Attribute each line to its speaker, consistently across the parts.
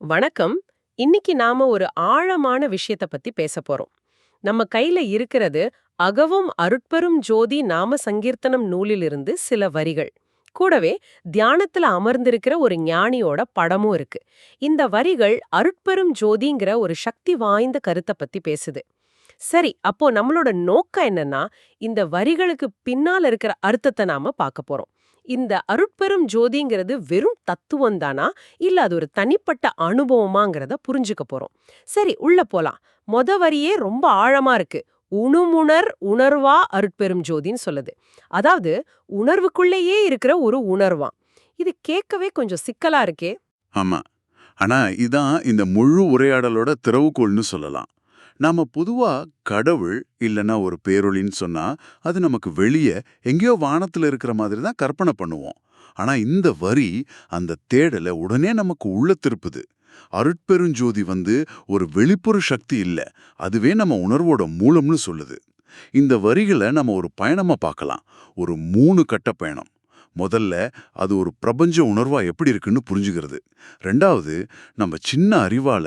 Speaker 1: வணக்கம். இன்னைக்கு நாம ஒரு ஆழமான விஷயத்த பத்தி பேச போறோம். நம்ம கையில இருக்கிறது அகவும் அருட்பெரும் ஜோதி நாம சங்கீர்த்தனம் நூலிலிருந்து சில வரிகள். கூடவே தியானத்துல அமர்ந்திருக்கிற ஒரு ஞானியோட படமும் இருக்கு. இந்த வரிகள் அருட்பெரும் ஜோதிங்கிற ஒரு சக்தி வாய்ந்த கருத்தை பத்தி பேசுது. சரி அப்போ நம்மளோட நோக்கம் என்னன்னா இந்த வரிகளுக்கு பின்னால இருக்கிற அர்த்தத்தை நாம பார்க்க போறோம். இந்த அருட்பெரும் ஜோதிங்கிறது வெறும் தத்துவம் தானா இல்ல அது ஒரு தனிப்பட்ட அனுபவமாங்கிறத புரிஞ்சுக்க போறோம். சரி உள்ள போலாம். மொத வரியே ரொம்ப ஆழமா இருக்கு. உணுமுணர் உணர்வா அருட்பெரும் ஜோதின்னு சொல்லுது. அதாவது உணர்வுக்குள்ளேயே இருக்கிற ஒரு உணர்வாம் இது கேட்கவே கொஞ்சம் சிக்கலா இருக்கே.
Speaker 2: ஆமா. ஆனா இதான் இந்த முழு உரையாடலோட திறவுகோள்னு சொல்லலாம். நாம பொதுவா கடவுள் இல்லனா ஒரு பேரொளின்னு சொன்னா அது நமக்கு வெளியே எங்கேயோ வானத்துல இருக்கிற மாதிரி தான் கற்பனை பண்ணுவோம். ஆனா இந்த வரி அந்த தேடலை உடனே நமக்கு உள்ள திருப்புது. அருட்பெருஞ்சோதி வந்து ஒரு வெளிப்புற சக்தி இல்ல அதுவே நம்ம உணர்வோட மூலம்னு சொல்லுது. இந்த வரிகளை நம்ம ஒரு பயணமா பார்க்கலாம். ஒரு மூணு கட்ட பயணம். முதல்ல அது ஒரு பிரபஞ்ச உணர்வா எப்படி இருக்குன்னு புரிஞ்சுக்கிறது. ரெண்டாவது நம்ம சின்ன அறிவால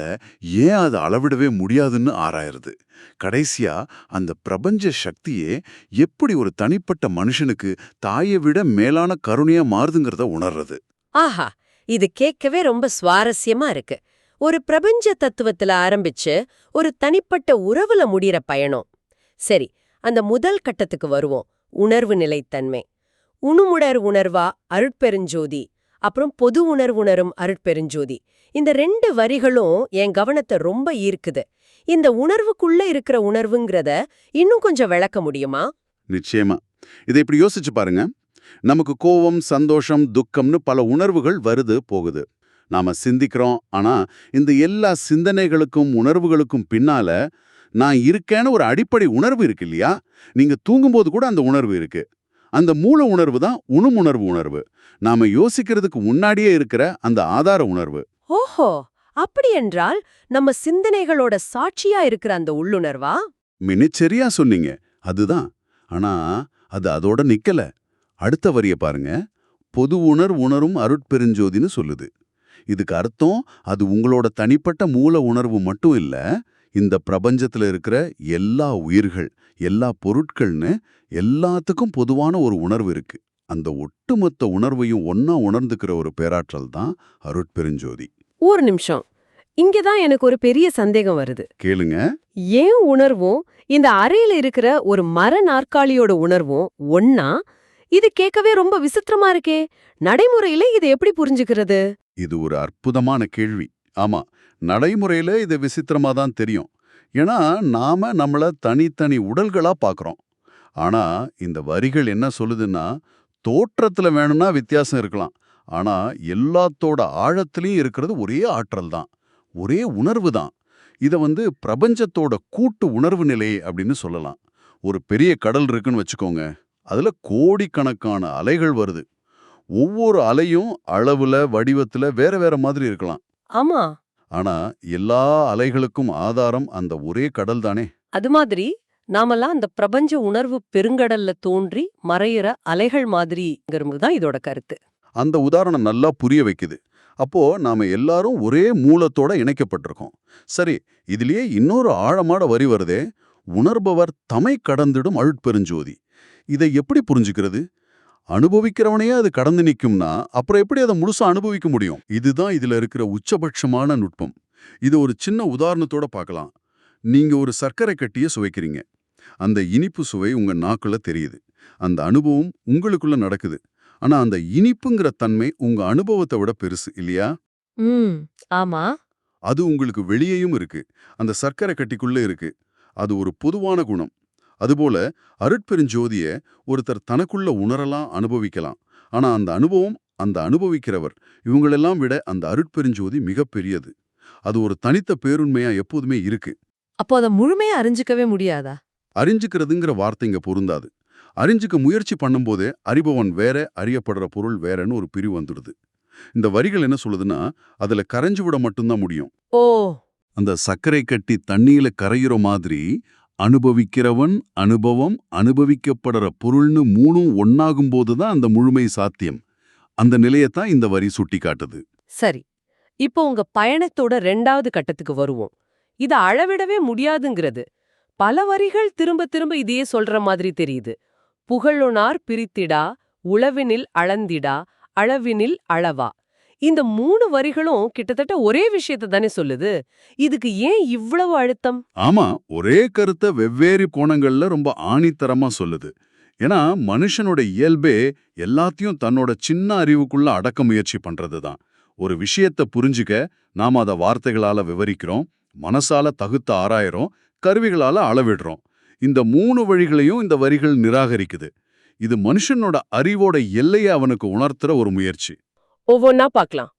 Speaker 2: ஏன் அதை அளவிடவே முடியாதுன்னு ஆராயறது. கடைசியா அந்த பிரபஞ்ச சக்தியே எப்படி ஒரு தனிப்பட்ட மனுஷனுக்கு தாயை விட மேலான கருணையா மாறுதுங்கிறத உணர்றது.
Speaker 1: ஆஹா! இது கேட்கவே ரொம்ப சுவாரஸ்யமா இருக்கு. ஒரு பிரபஞ்ச தத்துவத்துல ஆரம்பிச்சு ஒரு தனிப்பட்ட உறவுல முடிகிற பயணம். சரி அந்த முதல் கட்டத்துக்கு வருவோம். உணர்வு நிலைத்தன்மை. உணுமுடர் உணர்வா அருட்பெருஞ்சோதி? அப்புறம் பொது உணர்வுணரும் அருட்பெருஞ்சோதி. இந்த ரெண்டு வரிகளும் என் கவனத்தை ரொம்ப ஈர்க்குது. இந்த உணர்வுக்குள்ள இருக்கிற உணர்வுங்கிறத இன்னும் கொஞ்சம் விளக்க முடியுமா?
Speaker 2: நிச்சயமா. இதை இப்படி யோசிச்சு பாருங்க. நமக்கு கோவம் சந்தோஷம் துக்கம்னு பல உணர்வுகள் வருது போகுது. நாம சிந்திக்கிறோம் ஆனா இந்த எல்லா சிந்தனைகளுக்கும் உணர்வுகளுக்கும் பின்னால நான் இருக்கேன்னு ஒரு அடிப்படை உணர்வு இருக்கு இல்லையா? நீங்க தூங்கும்போது கூட அந்த உணர்வு இருக்கு. அந்த மூல உணர்வு தான் உணர்வு உணர்வு. நாம யோசிக்கிறதுக்கு முன்னாடியே இருக்கிற அந்த ஆதார உணர்வு.
Speaker 1: ஓஹோ! அப்படி என்றால் நம்ம சிந்தனைகளோட சாட்சியா இருக்கிற அந்த உள்ளுணர்வா?
Speaker 2: மினிச்சரியா சொன்னீங்க. அதுதான். ஆனா அது அதோட நிக்கல. அடுத்த வரிய பாருங்க. பொது உணர் உணரும் அருட்பெருஞ்சோதின்னு சொல்லுது. இதுக்கு அர்த்தம் அது உங்களோட தனிப்பட்ட மூல உணர்வு மட்டும் இல்ல இந்த பிரபஞ்சத்துல இருக்கிற எல்லா உயிர்கள் எல்லா பொருட்கள்னு எல்லாத்துக்கும் பொதுவான ஒரு உணர்வு இருக்கு. அந்த ஒட்டுமொத்த உணர்வையும் ஒன்னா உணர்ந்துக்கிற ஒரு பேராற்றல் தான் அருட்பெருஞ்சோதி.
Speaker 1: ஒரு நிமிஷம். இங்கதான் எனக்கு ஒரு பெரிய சந்தேகம் வருது.
Speaker 2: கேளுங்க.
Speaker 1: ஏன் உணர்வும் இந்த அறையில இருக்கிற ஒரு மர நாற்காலியோட உணர்வும் ஒன்னா இது கேட்கவே ரொம்ப விசித்திரமா இருக்கே. நடைமுறையில இதை எப்படி புரிஞ்சுக்கிறது?
Speaker 2: இது ஒரு அற்புதமான கேள்வி. ஆமா நடைமுறையில இது விசித்திரமா தான் தெரியும். ஏன்னா நாம நம்மள தனித்தனி உடல்களா பார்க்குறோம் ஆனா இந்த வரிகள் என்ன சொல்லுதுன்னா தோற்றத்துல வேணும்னா வித்தியாசம் இருக்கலாம். ஆனா எல்லாத்தோட ஆழத்திலையும் இருக்கிறது ஒரே ஆற்றல் தான். ஒரே உணர்வு தான். இத வந்து பிரபஞ்சத்தோட கூட்டு உணர்வு நிலை அப்படின்னு சொல்லலாம். ஒரு பெரிய கடல் இருக்குன்னு வச்சுக்கோங்க. அதுல கோடிக்கணக்கான அலைகள் வருது. ஒவ்வொரு அலையும் அளவுல வடிவத்துல வேற வேற மாதிரி இருக்கலாம்.
Speaker 1: ஆமா.
Speaker 2: ஆனா எல்லா அலைகளுக்கும் ஆதாரம் அந்த ஒரே கடல் தானே?
Speaker 1: அது மாதிரி நாமெல்லாம் அந்த பிரபஞ்ச உணர்வு பெருங்கடல்ல தோன்றி மறையிற அலைகள் மாதிரிங்கிறது தான் இதோட கருத்து.
Speaker 2: அந்த உதாரணம் நல்லா புரிய வைக்குது. அப்போ நாம எல்லாரும் ஒரே மூலத்தோட இணைக்கப்பட்டிருக்கோம். சரி இதுலயே இன்னொரு ஆழமான வரி வருதே. உணர்பவர் தமை கடந்திடும் அழுட்பெருஞ்சோதி இதை எப்படி புரிஞ்சுக்கிறது? அனுபவிக்கிறவனையே அது கடந்து நிக்கும்னா அப்புறம் எப்படி அதை முழுசா அனுபவிக்க முடியும்? இதுதான் இதுல இருக்கிற உச்சபட்சமான நுட்பம். இது ஒரு சின்ன உதாரணத்தோட பார்க்கலாம். நீங்க ஒரு சர்க்கரை கட்டிய சுவைக்கிறீங்க. அந்த இனிப்பு சுவை உங்க நாக்குல தெரியுது. அந்த அனுபவம் உங்களுக்குள்ள நடக்குது. ஆனா அந்த இனிப்புங்கிற தன்மை உங்க அனுபவத்தை விட பெருசு இல்லையா?
Speaker 1: ஆமா.
Speaker 2: அது உங்களுக்கு வெளியேயும் இருக்கு. அந்த சர்க்கரை கட்டிக்குள்ள இருக்கு. அது ஒரு பொதுவான குணம். அதுபோல அருட்பெருஞ்சோதிய ஒருத்தர் தனக்குள்ள உணரலாம் அனுபவிக்கலாம். ஆனா அந்த அனுபவம் அந்த அனுபவிக்கிறவர் இவங்களெல்லாம் விட அந்த அருட்பெருஞ்சோதி மிகப்பெரியது அது ஒரு தனித்த பேருண்மையா எப்போதுமே இருக்கு.
Speaker 1: அப்போ அதை முழுமையா அறிஞ்சிக்கவே முடியாதா?
Speaker 2: அறிஞ்சுக்கிறதுங்கிற வார்த்தை இங்க பொருந்தாது. அறிஞ்சுக்க முயற்சி பண்ணும்போதே அறிபவன் வேற அறியப்படுற பொருள் வேறன்னு ஒரு பிரிவு வந்துடுது. இந்த வரிகள் என்ன சொல்லுதுன்னா அதுல கரைஞ்சு விட மட்டும்தான் முடியும்.
Speaker 1: ஓ!
Speaker 2: அந்த சர்க்கரை கட்டி தண்ணியில கரையிற மாதிரி அனுபவிக்கிறவன் அனுபவம் அனுபவிக்கப்படுற பொருள்னு மூணும் ஒன்னாகும் போதுதான் அந்த முழுமை சாத்தியம். அந்த நிலையத்தான் இந்த வரி சுட்டி காட்டுது
Speaker 1: சரி. இப்போ உங்க பயணத்தோட ரெண்டாவது கட்டத்துக்கு வருவோம். இத அளவிடவே முடியாதுங்கிறது. பல வரிகள் திரும்ப திரும்ப இதையே சொல்ற மாதிரி தெரியுது. புகழொனார் பிரித்திடா உளவினில் அளந்திடா அளவினில் அளவா. இந்த மூணு வரிகளும் கிட்டத்தட்ட ஒரே விஷயத்தை தானே சொல்லுது. இதுக்கு ஏன் இவ்வளவு அழுத்தம்?
Speaker 2: ஆமா ஒரே கருத்தை வெவ்வேறு கோணங்கள்ல ரொம்ப ஆணித்தரமா சொல்லுது. ஏன்னா மனுஷனோட இயல்பே எல்லாத்தையும் தன்னோட சின்ன அறிவுக்குள்ள அடக்க முயற்சி பண்றதுதான். ஒரு விஷயத்தை புரிஞ்சுக்க நாம அத வார்த்தைகளால விவரிக்கிறோம் மனசால தகுத்த ஆராயறோம் கருவிகளால அளவிடுறோம். இந்த மூணு வழிகளையும் இந்த வரிகள் நிராகரிக்குது. இது மனுஷனோட அறிவோட எல்லையை அவனுக்கு உணர்த்துற ஒரு முயற்சி.
Speaker 1: ஒவ்வொன்னா பார்க்கலாம்.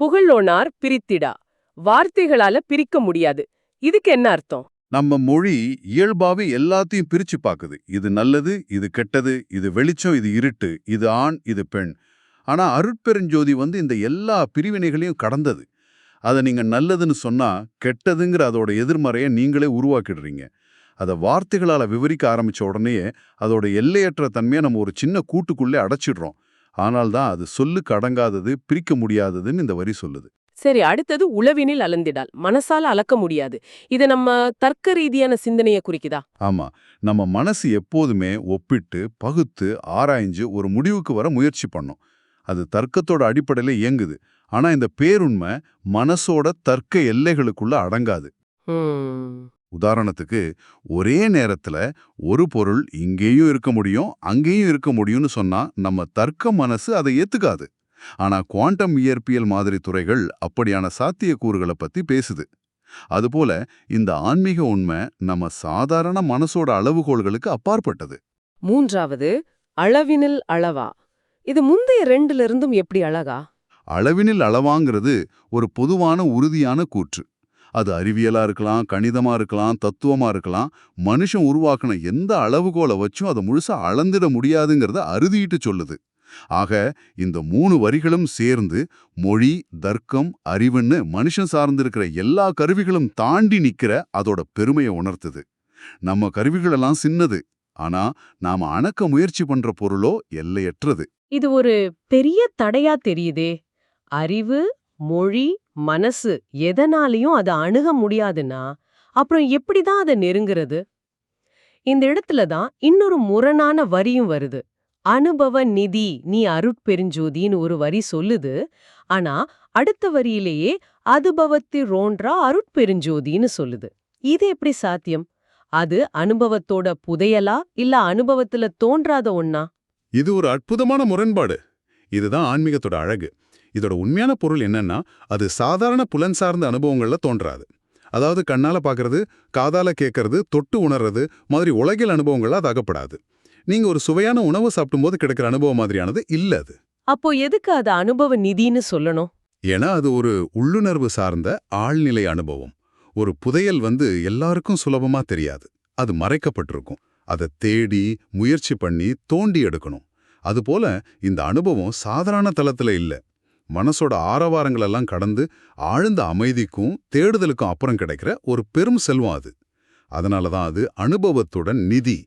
Speaker 1: புகழோனார் பிரித்திடா. வார்த்தைகளால பிரிக்க முடியாது. இதுக்கு என்ன அர்த்தம்?
Speaker 2: நம்ம மொழி இயல்பாவே எல்லாத்தையும் பிரிச்சு பாக்குது இது நல்லது இது கெட்டது இது வெளிச்சம் இது இருட்டு இது ஆண் இது பெண். ஆனா அருட்பெருஞ்சோதி வந்து இந்த எல்லா பிரிவினைகளையும் கடந்தது. அதை நீங்க நல்லதுன்னு சொன்னா கெட்டதுங்கிற அதோட எதிர்மறையை நீங்களே உருவாக்கிடுறீங்க. அதை வார்த்தைகளால விவரிக்க ஆரம்பிச்ச உடனேயே அதோட எல்லையற்ற தன்மையை நம்ம ஒரு சின்ன கூட்டுக்குள்ளே அடைச்சிடுறோம். ஆனால் தான் அது சொல்லுக்கு அடங்காதது பிரிக்க முடியாததுன்னு இந்த வரி சொல்லுது.
Speaker 1: சரி அடுத்தது உளவினில் அளந்திடால் மனசால அளக்க முடியாது. இது நம்ம தர்க்க ரீதியான சிந்தனையை குறிக்குதா?
Speaker 2: ஆமா. நம்ம மனசு எப்போதுமே ஒப்பிட்டு பகுத்து ஆராய்ஞ்சு ஒரு முடிவுக்கு வர முயற்சி பண்ணும். அது தர்க்கத்தோட அடிப்படையில இயங்குது. ஆனா இந்த பேருண்மை மனசோட தர்க்க எல்லைகளுக்குள்ள அடங்காது. உதாரணத்துக்கு ஒரே நேரத்துல ஒரு பொருள் இங்கேயும் இருக்க முடியும் அங்கேயும் இருக்க முடியும்னு சொன்னா நம்ம தர்க்க மனசு அதை ஏத்துக்காது. ஆனா குவாண்டம் இயற்பியல் மாதிரி துறைகள் அப்படியான சாத்தியக்கூறுகளை பத்தி பேசுது. அதுபோல இந்த ஆன்மீக உண்மை நம்ம சாதாரண மனசோட அளவுகோல்களுக்கு அப்பாற்பட்டது.
Speaker 1: மூன்றாவது அளவினில் அளவா? இது முந்தைய ரெண்டுல இருந்தும் எப்படி அழகா?
Speaker 2: அளவினில் அளவாங்கிறது ஒரு பொதுவான உறுதியான கூற்று. அது அறிவியலா இருக்கலாம் கணிதமா இருக்கலாம் தத்துவமா இருக்கலாம். மனுஷன் உருவாக்கின எந்த அளவுகோலை வச்சும் அதை முழுசா அளந்திட முடியாதுங்கிறத அறுதிட்டு சொல்லுது. ஆக இந்த மூணு வரிகளும் சேர்ந்து மொழி தர்க்கம் அறிவுன்னு மனுஷன் சார்ந்திருக்கிற எல்லா கருவிகளும் தாண்டி நிற்கிற அதோட பெருமையை உணர்த்துது. நம்ம கருவிகளெல்லாம் சின்னது ஆனா நாம அணக்க முயற்சி பண்ற பொருளோ எல்லையற்றது.
Speaker 1: இது ஒரு பெரிய தடையா தெரியுதே. அறிவு மொழி மனசு எதனாலையும் அதை அணுக முடியாதுன்னா அப்புறம் எப்படிதான் அதை நெருங்குறது? இந்த இடத்துல தான் இன்னொரு முரணான வரியும் வருது. அனுபவ நிதி நீ அருட்பெருஞ்சோதின்னு ஒரு வரி சொல்லுது. ஆனா அடுத்த வரியிலேயே அதுபவத்தி ரோன்றா அருட்பெருஞ்சோதின்னு சொல்லுது. இது எப்படி சாத்தியம்? அது அனுபவத்தோட புதையலா இல்ல அனுபவத்துல தோன்றாத ஒன்னா
Speaker 2: இது ஒரு அற்புதமான முரண்பாடு. இதுதான் ஆன்மீகத்தோட அழகு. இதோட உண்மையான பொருள் என்னன்னா அது சாதாரண புலன் சார்ந்த அனுபவங்கள்ல தோன்றாது. அதாவது கண்ணால பார்க்கறது காதால கேட்கறது தொட்டு உணர்றது மாதிரி உலகில் அனுபவங்கள்ல அது அகப்படாது. நீங்க ஒரு சுவையான உணவு சாப்பிடும்போது கிடைக்கிற அனுபவம் மாதிரியானது இல்ல அது.
Speaker 1: அப்போ எதுக்கு அது அனுபவ நிதின்னு சொல்லணும்?
Speaker 2: ஏன்னா அது ஒரு உள்ளுணர்வு சார்ந்த ஆழ்நிலை அனுபவம். ஒரு புதையல் வந்து எல்லாருக்கும் சுலபமா தெரியாது. அது மறைக்கப்பட்டிருக்கும். அதை தேடி முயற்சி பண்ணி தோண்டி எடுக்கணும். அதுபோல இந்த அனுபவம் சாதாரண தளத்துல இல்ல. மனசோட ஆரவாரங்களெல்லாம் கடந்து ஆழ்ந்த அமைதிக்கும் தேடுதலுக்கும் அப்புறம் கிடைக்கிற ஒரு பெரும் செல்வம் அது. அதனால தான் அது அனுபவத்துடன் நிதி.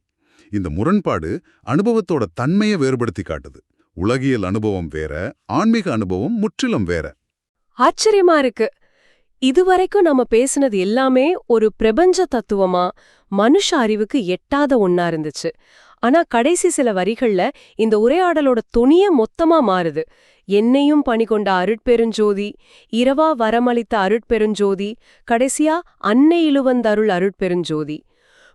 Speaker 2: இந்த முரண்பாடு அனுபவத்தோட தன்மையை வேறுபடுத்தி காட்டுது. உலகியல் அனுபவம் வேற ஆன்மீக அனுபவம் முற்றிலும் வேற.
Speaker 1: ஆச்சரியமா இருக்கு. இதுவரைக்கும் நம்ம பேசினது எல்லாமே ஒரு பிரபஞ்ச தத்துவமா மனுஷ அறிவுக்கு எட்டாத ஒண்ணா இருந்துச்சு. ஆனா கடைசி சில வரிகள்ல இந்த உரையாடலோட துணிய மொத்தமா மாறுது. என்னையும் பணிகொண்ட அருட்பெருஞ்சோதி இரவா வரமளித்த அருட்பெருஞ்சோதி கடைசியா அன்னை இழுவந்தருள் அருட்பெருஞ்சோதி.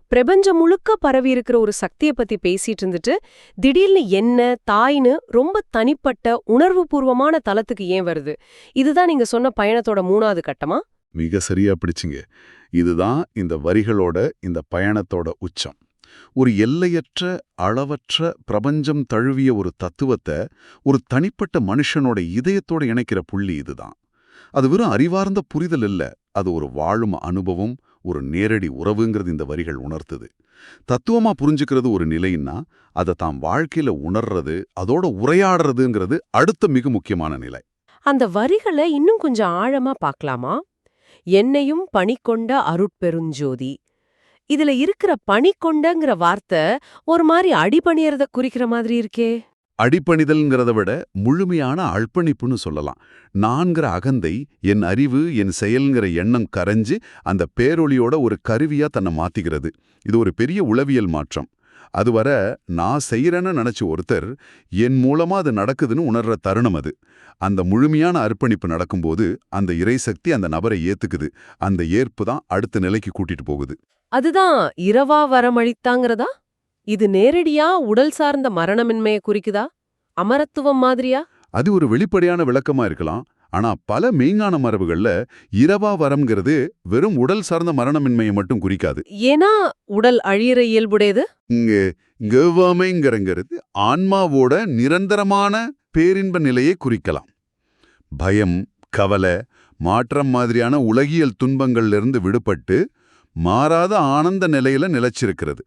Speaker 1: பிரபஞ்சம் முழுக்க பரவியிருக்கிற ஒரு சக்தியை பத்தி பேசிட்டு இருந்துட்டு திடீர்னு என்ன தாய்னு ரொம்ப தனிப்பட்ட உணர்வுபூர்வமான தலத்துக்கு ஏன் வருது? இதுதான் நீங்க சொன்ன பயணத்தோட மூணாவது கட்டமா?
Speaker 2: மிக சரியா பிடிச்சிங்க. இதுதான் இந்த வரிகளோட இந்த பயணத்தோட உச்சம். ஒரு எல்லையற்ற அளவற்ற பிரபஞ்சம் தழுவிய ஒரு தத்துவத்தை ஒரு தனிப்பட்ட மனுஷனோட இதயத்தோட இணைக்கிற புள்ளி இதுதான். அது வெறும் அறிவார்ந்த புரிதல் இல்ல அது ஒரு வாழும் அனுபவம் ஒரு நேரடி உறவுங்கிறது இந்த வரிகள் உணர்த்துது. தத்துவமா புரிஞ்சுக்கிறது ஒரு நிலைன்னா அதை தாம் வாழ்க்கையில உணர்றது அதோட உரையாடுறதுங்கிறது அடுத்த மிக முக்கியமான நிலை.
Speaker 1: அந்த வரிகளை இன்னும் கொஞ்சம் ஆழமா பார்க்கலாமா? என்னையும் பணிக்கொண்ட அருட்பெருஞ்சோதி இதுல இருக்கிற பணிக்கொண்டங்கிற வார்த்தை ஒரு மாதிரி அடிபணியறத குறிக்கிற மாதிரி இருக்கே.
Speaker 2: அடிப்பணிதல்ங்கிறத விட முழுமையான அர்ப்பணிப்புன்னு சொல்லலாம். நான்கிற அகந்தை என் அறிவு என் செயல்ங்கிற எண்ணம் கரைஞ்சு அந்த பேரொளியோட ஒரு கருவியா தன்னை மாத்திக்கிறது. இது ஒரு பெரிய உளவியல் மாற்றம். அதுவரை நான் செய்கிறேன்னு நினைச்ச ஒருத்தர் என் மூலமா அது நடக்குதுன்னு உணர்ற தருணம் அது. அந்த முழுமையான அர்ப்பணிப்பு நடக்கும்போது அந்த இறைசக்தி அந்த நபரை ஏத்துக்குது. அந்த ஏற்பு தான் அடுத்த நிலைக்கு கூட்டிகிட்டு போகுது.
Speaker 1: அதுதான் இரவா வரமளித்தாங்கிறதா? இது நேரடியா உடல் சார்ந்த மரணமின்மையை குறிக்குதா? அமரத்துவம் மாதிரியா?
Speaker 2: அது ஒரு வெளிப்படையான விளக்கமா இருக்கலாம். ஆனா பல மெய்ஞான மரபுகள்ல இரவா வரம்ங்கிறது வெறும் உடல் சார்ந்த மரணமின்மையை மட்டும் குறிக்காது.
Speaker 1: ஏன்னா உடல் அழியிற இயல்புடையது?
Speaker 2: இங்க கெவ்வாமைங்கிறங்கிறது ஆன்மாவோட நிரந்தரமான பேரின்ப நிலையை குறிக்கலாம். பயம் கவலை மாற்றம் மாதிரியான உலகியல் துன்பங்கள்ல இருந்து விடுபட்டு மாறாத ஆனந்த நிலையில நிலைச்சிருக்கிறது.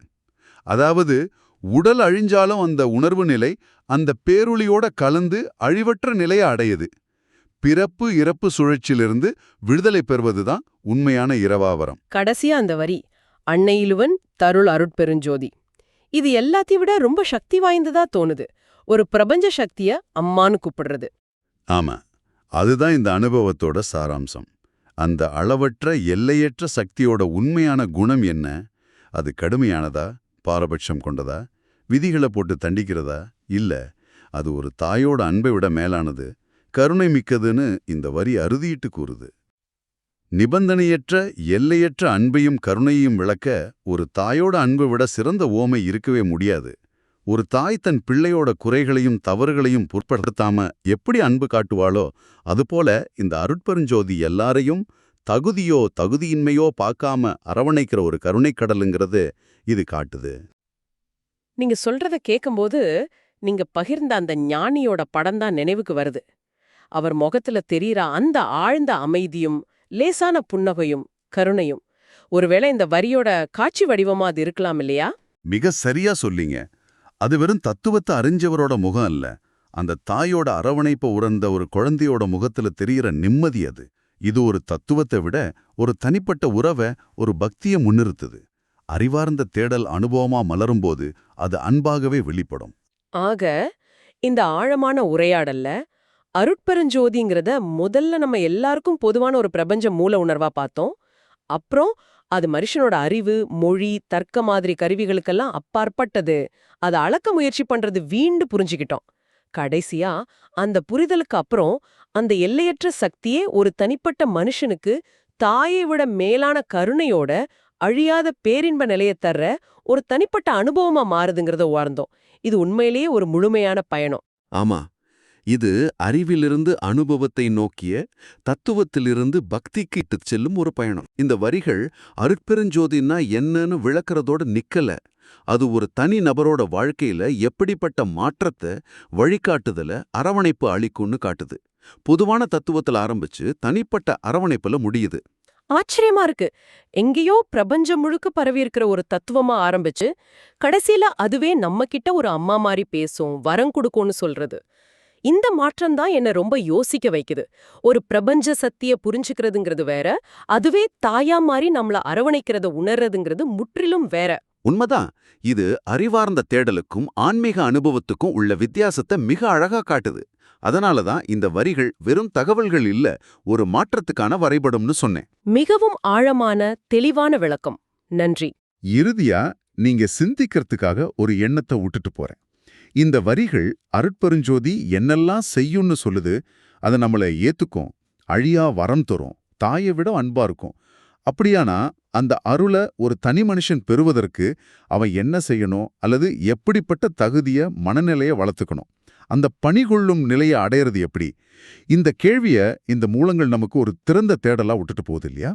Speaker 2: அதாவது உடல் அழிஞ்சாலும் அந்த உணர்வு நிலை அந்த பேருளியோட கலந்து அழிவற்ற நிலையை அடையுது. பிறப்பு இறப்பு சுழற்சியிலிருந்து விடுதலை பெறுவதுதான் உண்மையான இரவாவரம்
Speaker 1: கடைசியா அந்த வரி அன்னையிலுவன் தருள் அருட்பெருஞ்சோதி. இது எல்லாத்தையும் விட ரொம்ப சக்தி வாய்ந்ததா தோணுது. ஒரு பிரபஞ்ச சக்திய அம்மான்னு கூப்பிடுறது.
Speaker 2: ஆமா. அதுதான் இந்த அனுபவத்தோட சாராம்சம். அந்த அளவற்ற எல்லையற்ற சக்தியோட உண்மையான குணம் என்ன? அது கடுமையானதா? பாரபட்சம் கொண்டதா? விதிகளை போட்டு தண்டிக்கிறதா? இல்ல அது ஒரு தாயோட அன்பை விட மேலானது. கருணை மிக்கதுன்னு இந்த வரி அறுதியிட்டு கூறுது. நிபந்தனையற்ற எல்லையற்ற அன்பையும் கருணையையும் விளக்க ஒரு தாயோட அன்பை விட சிறந்த ஓமை இருக்கவே முடியாது. ஒரு தாய் தன் பிள்ளையோட குறைகளையும் தவறுகளையும் பொருட்படுத்தாம எப்படி அன்பு காட்டுவாளோ அதுபோல இந்த அருட்பெருஞ்சோதி எல்லாரையும் தகுதியோ தகுதியின்மையோ பார்க்காம அரவணைக்கிற ஒரு கருணைக்கடலுங்கிறது இது காட்டுது.
Speaker 1: நீங்க சொல்றத கேக்கும்போது நீங்க பகிர்ந்த அந்த ஞானியோட படம் தான் நினைவுக்கு வருது. அவர் முகத்துல தெரியற அந்த ஆழ்ந்த அமைதியும் லேசான புன்னகையும் கருணையும். ஒருவேளை இந்த வரியோட காட்சி வடிவமா அது இருக்கலாம் இல்லையா?
Speaker 2: மிக சரியா சொல்லிங்க. அது வெறும் தத்துவத்தை அறிஞ்சவரோட முகம் அல்ல. அந்த தாயோட அரவணைப்பை உணர்ந்த ஒரு குழந்தையோட முகத்துல தெரியற நிம்மதி அது. இது ஒரு தத்துவத்தை விட ஒரு தனிப்பட்ட உறவை ஒரு பக்தியை முன்னிறுத்துது. அறிவார்ந்த தேடல் அனுபவமா மலரும்போது அது அன்பாகவே வெளிப்படும்.
Speaker 1: ஆக இந்த ஆழமான உரையாடல்ல அருட்பெருஞ்சோதிங்கிறத முதல்ல நம்ம எல்லாருக்கும் பொதுவான ஒரு பிரபஞ்ச மூல உணர்வா பார்த்தோம். அப்புறம் அது மனுஷனோட அறிவு மொழி தர்க்க மாதிரி கருவிகளுக்கெல்லாம் அப்பாற்பட்டது. அதை அளக்க முயற்சி பண்றது வீண்டு புரிஞ்சுக்கிட்டோம். கடைசியா அந்த புரிதலுக்கு அப்புறம் அந்த எல்லையற்ற சக்தியே ஒரு தனிப்பட்ட மனுஷனுக்கு தாயை விட மேலான கருணையோட அழியாத பேரின்ப நிலையை தர்ற ஒரு தனிப்பட்ட அனுபவமா மாறுதுங்கிறத உணர்ந்தோம். இது உண்மையிலேயே ஒரு முழுமையான பயணம்.
Speaker 3: ஆமா. இது அறிவிலிருந்து அனுபவத்தை நோக்கிய தத்துவத்திலிருந்து பக்திக்கு இட்டுச் செல்லும் ஒரு பயணம். இந்த வரிகள் அருட்பெருஞ்சோதின்னா என்னன்னு விளக்குறதோட நிக்கல. அது ஒரு தனி நபரோட வாழ்க்கையில எப்படிப்பட்ட மாற்றத்தை வழிகாட்டுதல அரவணைப்பு அளிக்கும்னு காட்டுது. பொதுவான தத்துவத்துல ஆரம்பிச்சு தனிப்பட்ட அரவணைப்புல முடியுது.
Speaker 1: ஆச்சரியமா இருக்கு. எங்கேயோ பிரபஞ்சம் முழுக்க பரவி இருக்கிற ஒரு தத்துவமா ஆரம்பிச்சு கடைசியில அதுவே நம்ம கிட்ட ஒரு அம்மா மாதிரி பேசும் வரம் கொடுக்கும்னு சொல்றது. இந்த மாற்றம் தான் என்ன ரொம்ப யோசிக்க வைக்குது. ஒரு பிரபஞ்ச சத்திய புரிஞ்சுக்கிறதுங்கிறது வேற அதுவே தாயா மாதிரி நம்மள அரவணைக்கிறத உணர்றதுங்கிறது முற்றிலும் வேற.
Speaker 3: உண்மைதான். இது அறிவார்ந்த தேடலுக்கும் ஆன்மீக அனுபவத்துக்கும் உள்ள வித்தியாசத்தை மிக அழகா காட்டுது. அதனால தான் இந்த வரிகள் வெறும் தகவல்கள் இல்ல ஒரு மாற்றத்துக்கான வரைபடம்னு சொன்னேன்.
Speaker 1: மிகவும் ஆழமான தெளிவான விளக்கம். நன்றி.
Speaker 2: இறுதியா நீங்க சிந்திக்கிறதுக்காக ஒரு எண்ணத்தை விட்டுட்டு போறேன். இந்த வரிகள் அருட்பெருஞ்சோதி என்னெல்லாம் செய்யும்னு சொல்லுது அதை நம்மளை ஏத்துக்கும். அழியா வரம் தரும். தாயை விட அன்பா இருக்கும். அப்படியானா அந்த அருளை ஒரு தனி மனுஷன் பெறுவதற்கு அவன் என்ன செய்யணும்? அல்லது எப்படிப்பட்ட தகுதிய மனநிலையை வளர்த்துக்கணும்? அந்த பணிகொள்ளும் நிலையை அடையிறது எப்படி? இந்த கேள்விய இந்த மூலங்கள் நமக்கு ஒரு திறந்த தேடலா விட்டுட்டு போகுது இல்லையா?